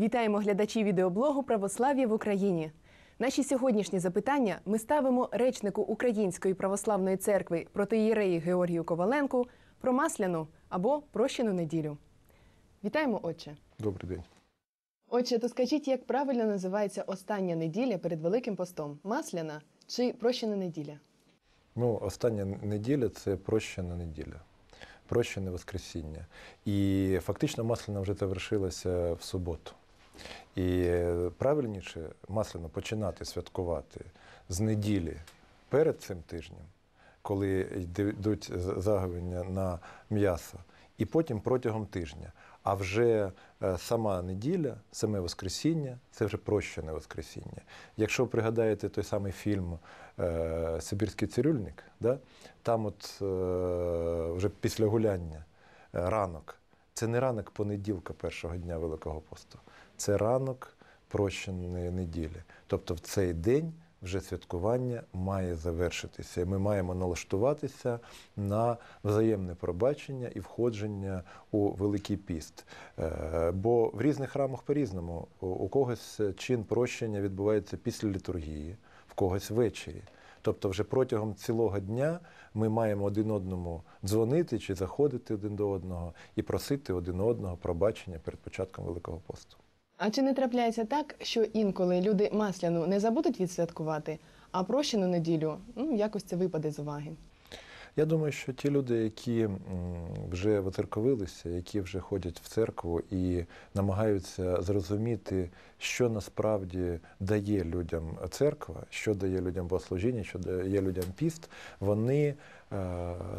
Вітаємо глядачів відеоблогу Православ'я в Україні. Наші сьогоднішні запитання ми ставимо речнику Української православної церкви протиєреї Георгію Коваленку про масляну або прощену неділю. Вітаємо, отче. Добрий день. Отче, то скажіть, як правильно називається остання неділя перед Великим постом? Масляна чи прощена неділя? Ну, остання неділя це прощена неділя, прощене Воскресіння. І фактично масляна вже завершилася в суботу. І е, правильніше масляно починати святкувати з неділі перед цим тижнем, коли йдуть заговення на м'ясо, і потім протягом тижня. А вже е, сама неділя, саме Воскресіння це вже прощене Воскресіння. Якщо ви пригадаєте той самий фільм е, Сибірський цирюльник, да? там от вже після гуляння ранок. Це не ранок понеділка першого дня Великого посту, це ранок прощеної неділі. Тобто в цей день вже святкування має завершитися. І ми маємо налаштуватися на взаємне пробачення і входження у Великий піст. Е, Бо в різних храмах по-різному. У- У когось чин прощення відбувається після літургії, в когось ввечері. Тобто, вже протягом цілого дня ми маємо один одному дзвонити чи заходити один до одного і просити один одного пробачення перед початком Великого посту. А чи не трапляється так, що інколи люди масляну не забудуть відсвяткувати, а прощену неділю ну, якось це випаде з уваги? Я думаю, що ті люди, які вже воцерковилися, які вже ходять в церкву і намагаються зрозуміти, що насправді дає людям церква, що дає людям богослужіння, що дає людям піст, вони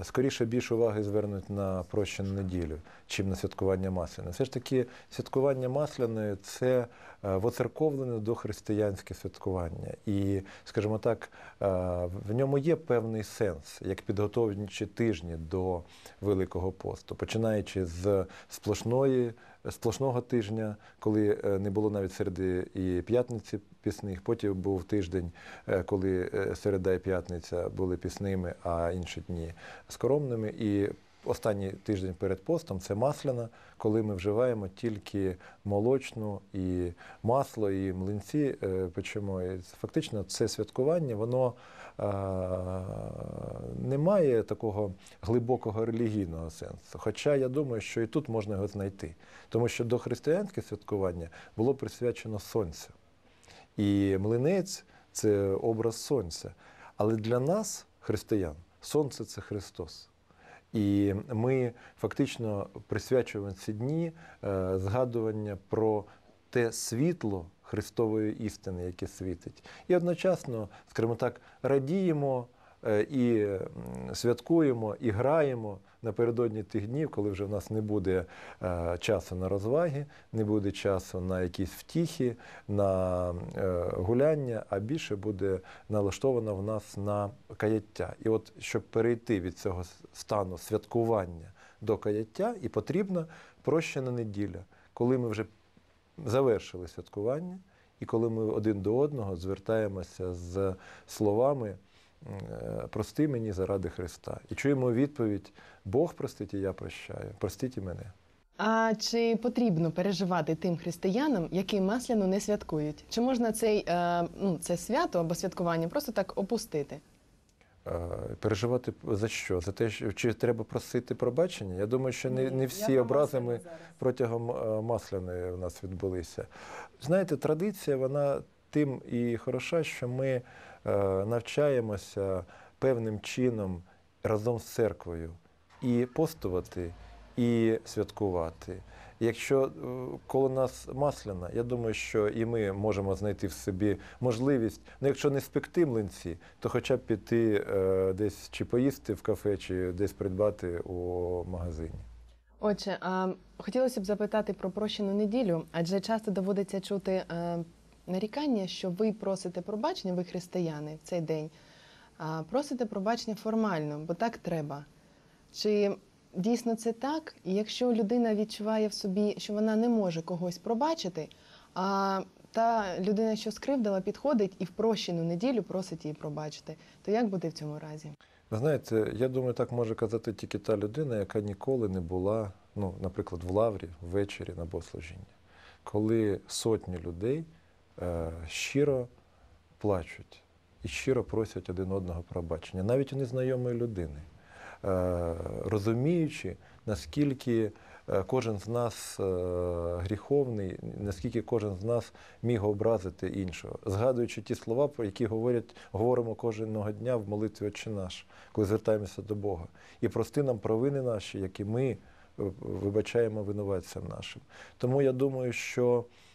скоріше більше уваги звернуть на прощену неділю, чим на святкування масляної. Все ж таки, святкування масляної це е, воцерковлене до християнське святкування. І, скажімо так, е, в ньому є певний сенс, як підготовчі тижні до Великого посту, починаючи з сплошної. Сплошного тижня, коли е, не було навіть середи і п'ятниці пісних, потім був тиждень, е, коли е, середа і п'ятниця були пісними, а інші дні скоромними. І останній тиждень перед постом це масляна, коли ми вживаємо тільки молочну і масло, і млинці е. І фактично це святкування, воно е, не має такого глибокого релігійного сенсу. Хоча я думаю, що і тут можна його знайти. Тому що до християнське святкування було присвячено сонцю. І млинець це образ сонця. Але для нас, християн, сонце це Христос. І ми фактично присвячуємо ці дні е, згадування про те світло Христової істини, яке світить. І одночасно, скажімо так, радіємо і святкуємо, і граємо напередодні тих днів, коли вже в нас не буде е, часу на розваги, не буде часу на якісь втіхи, на е, гуляння, а більше буде налаштовано в нас на каяття. І от щоб перейти від цього стану святкування до каяття, і потрібна прощена неділя, коли ми вже завершили святкування, і коли ми один до одного звертаємося з словами е, Прости мені заради Христа. І чуємо відповідь Бог простить, і я прощаю. Простіть і мене. А чи потрібно переживати тим християнам, які масляну не святкують? Чи можна цей, е, ну, це свято або святкування просто так опустити? Е, Переживати за що? За те, що чи треба просити пробачення? Я думаю, що не, не всі образи ми протягом е, масляної у нас відбулися. Знаєте, традиція, вона тим і хороша, що ми е, навчаємося певним чином разом з церквою і постувати, і святкувати. Якщо е, коло нас масляна, я думаю, що і ми можемо знайти в собі можливість, ну якщо не спекти млинці, то хоча б піти е, десь чи поїсти в кафе, чи десь придбати у магазині. Отже, а хотілося б запитати про прощену неділю, адже часто доводиться чути е, нарікання, що ви просите пробачення, ви християни в цей день, а просите пробачення формально, бо так треба. Чи дійсно це так? І якщо людина відчуває в собі, що вона не може когось пробачити, а та людина, що скривдила, підходить і в прощену неділю просить її пробачити, то як буде в цьому разі? Ви знаєте, я думаю, так може казати тільки та людина, яка ніколи не була, ну, наприклад, в лаврі ввечері на богослужінні. коли сотні людей щиро плачуть і щиро просять один одного пробачення, навіть у незнайомої людини, е, розуміючи, наскільки е, кожен з нас е, гріховний, наскільки кожен з нас міг образити іншого, згадуючи ті слова, про які говорять, говоримо кожного дня в молитві Отче наш, коли звертаємося до Бога. І прости нам провини наші, які ми е, вибачаємо винуватцям нашим. Тому я думаю, що е,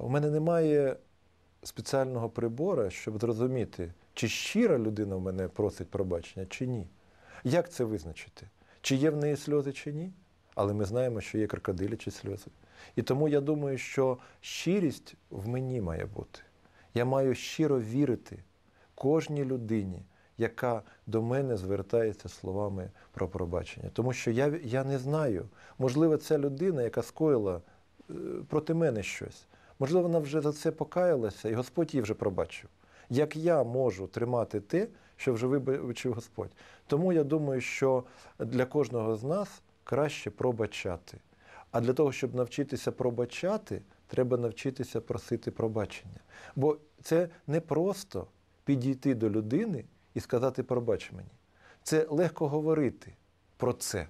у мене немає спеціального прибора, щоб зрозуміти, чи щира людина в мене просить пробачення, чи ні. Як це визначити? Чи є в неї сльози, чи ні? Але ми знаємо, що є крокодилячі сльози. І тому я думаю, що щирість в мені має бути. Я маю щиро вірити кожній людині, яка до мене звертається словами про пробачення. Тому що я, я не знаю, можливо, ця людина, яка скоїла е, проти мене щось, можливо, вона вже за це покаялася, і Господь їй вже пробачив. Як я можу тримати те, що вже вибачив Господь? Тому я думаю, що для кожного з нас краще пробачати. А для того, щоб навчитися пробачати, треба навчитися просити пробачення. Бо це не просто підійти до людини і сказати пробач мені. Це легко говорити про це.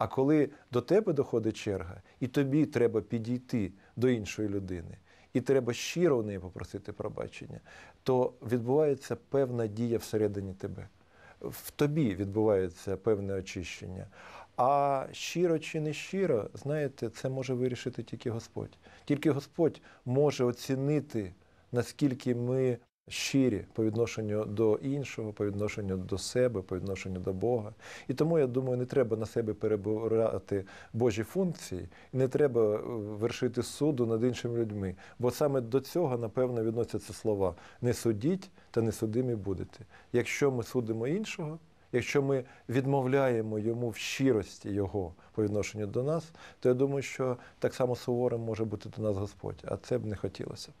А коли до тебе доходить черга, і тобі треба підійти до іншої людини, і треба щиро у неї попросити пробачення, то відбувається певна дія всередині тебе. В тобі відбувається певне очищення. А щиро чи не щиро, знаєте, це може вирішити тільки Господь. Тільки Господь може оцінити, наскільки ми щирі по відношенню до іншого, по відношенню до себе, по відношенню до Бога. І тому я думаю, не треба на себе перебирати Божі функції, не треба е, вершити суду над іншими людьми. Бо саме до цього, напевно, відносяться слова: не судіть та не судимі будете. Якщо ми судимо іншого, якщо ми відмовляємо йому в щирості його по відношенню до нас, то я думаю, що так само суворим може бути до нас Господь, а це б не хотілося.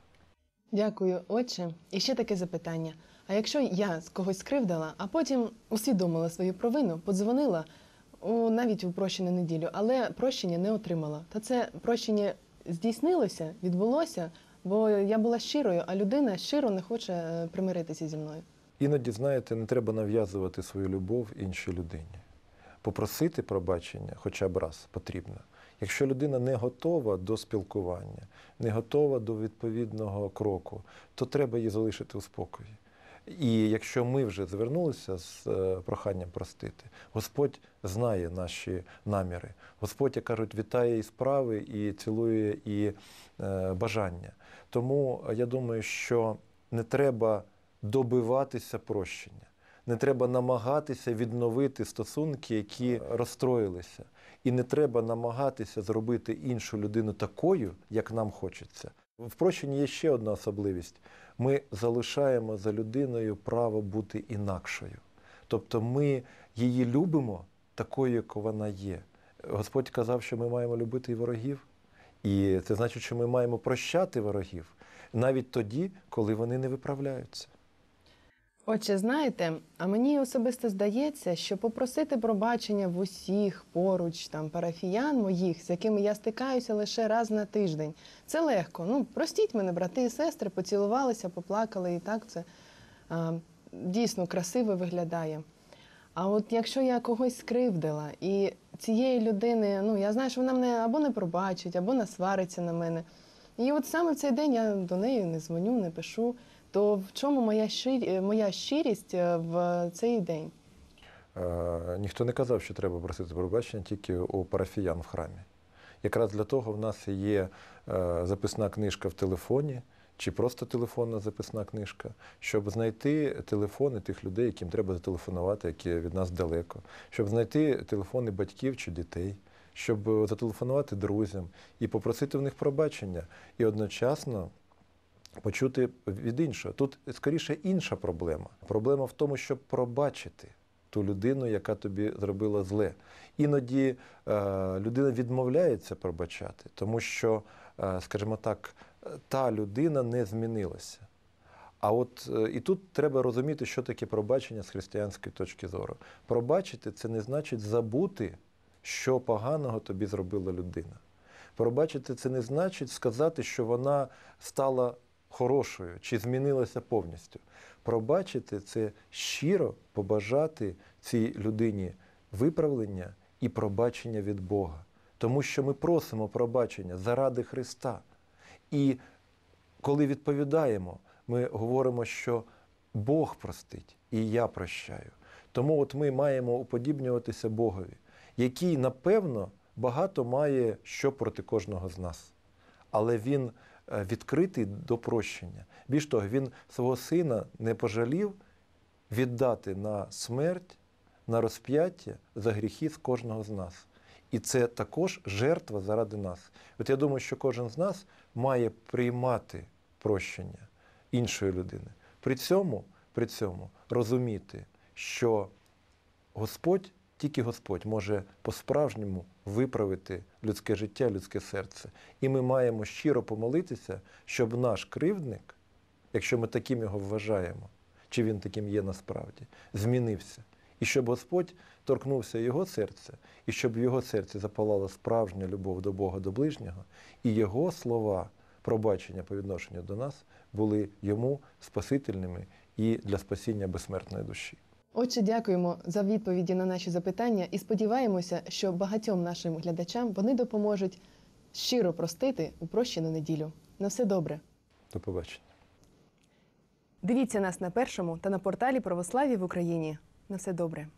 Дякую, отче. І ще таке запитання. А якщо я з когось скривдила, а потім усвідомила свою провину, подзвонила у, навіть у прощену неділю, але прощення не отримала, то це прощення здійснилося, відбулося, бо я була щирою, а людина щиро не хоче е, примиритися зі мною. Іноді, знаєте, не треба нав'язувати свою любов іншій людині. Попросити пробачення хоча б раз потрібно. Якщо людина не готова до спілкування, не готова до відповідного кроку, то треба її залишити у спокої. І якщо ми вже звернулися з е, проханням простити, Господь знає наші наміри. Господь, як кажуть, вітає і справи, і цілує і е, бажання. Тому я думаю, що не треба добиватися прощення. Не треба намагатися відновити стосунки, які розстроїлися. І не треба намагатися зробити іншу людину такою, як нам хочеться. В прощенні є ще одна особливість: ми залишаємо за людиною право бути інакшою. Тобто ми її любимо такою, як вона є. Господь казав, що ми маємо любити і ворогів, і це значить, що ми маємо прощати ворогів навіть тоді, коли вони не виправляються. Отже, знаєте, а мені особисто здається, що попросити пробачення в усіх поруч там парафіян моїх, з якими я стикаюся лише раз на тиждень, це легко. Ну, простіть мене, брати і сестри, поцілувалися, поплакали, і так це а, дійсно красиво виглядає. А от якщо я когось скривдила, і цієї людини, ну я знаю, що вона мене або не пробачить, або насвариться на мене. І от саме в цей день я до неї не дзвоню, не пишу. То в чому моя щирі, моя щирість е, в цей день? Е, ніхто не казав, що треба просити пробачення тільки у парафіян в храмі. Якраз для того в нас є е, записна книжка в телефоні, чи просто телефонна записна книжка, щоб знайти телефони тих людей, яким треба зателефонувати, які від нас далеко, щоб знайти телефони батьків чи дітей, щоб зателефонувати друзям і попросити в них пробачення. І одночасно почути від іншого. Тут скоріше інша проблема. Проблема в тому, щоб пробачити ту людину, яка тобі зробила зле. Іноді е, людина відмовляється пробачати, тому що, е, скажімо так, та людина не змінилася. А от е, і тут треба розуміти, що таке пробачення з християнської точки зору. Пробачити це не значить забути, що поганого тобі зробила людина. Пробачити це не значить сказати, що вона стала хорошою чи змінилася повністю. Пробачити це щиро побажати цій людині виправлення і пробачення від Бога. Тому що ми просимо пробачення заради Христа. І коли відповідаємо, ми говоримо, що Бог простить, і я прощаю. Тому от ми маємо уподібнюватися Богові, який, напевно, багато має що проти кожного з нас. Але він відкритий до прощення. Більш того, він свого сина не пожалів віддати на смерть, на розп'яття за гріхи з кожного з нас. І це також жертва заради нас. От я думаю, що кожен з нас має приймати прощення іншої людини. При цьому, при цьому розуміти, що Господь, тільки Господь може по-справжньому виправити людське життя, людське серце. І ми маємо щиро помолитися, щоб наш кривдник, якщо ми таким його вважаємо, чи він таким є насправді, змінився. І щоб Господь торкнувся його серця, і щоб в його серці запалала справжня любов до Бога, до ближнього, і його слова пробачення по відношенню до нас були йому спасительними і для спасіння безсмертної душі. Отже, дякуємо за відповіді на наші запитання і сподіваємося, що багатьом нашим глядачам вони допоможуть щиро простити у прощену неділю. На все добре. До побачення. Дивіться нас на першому та на порталі Православі в Україні. На все добре.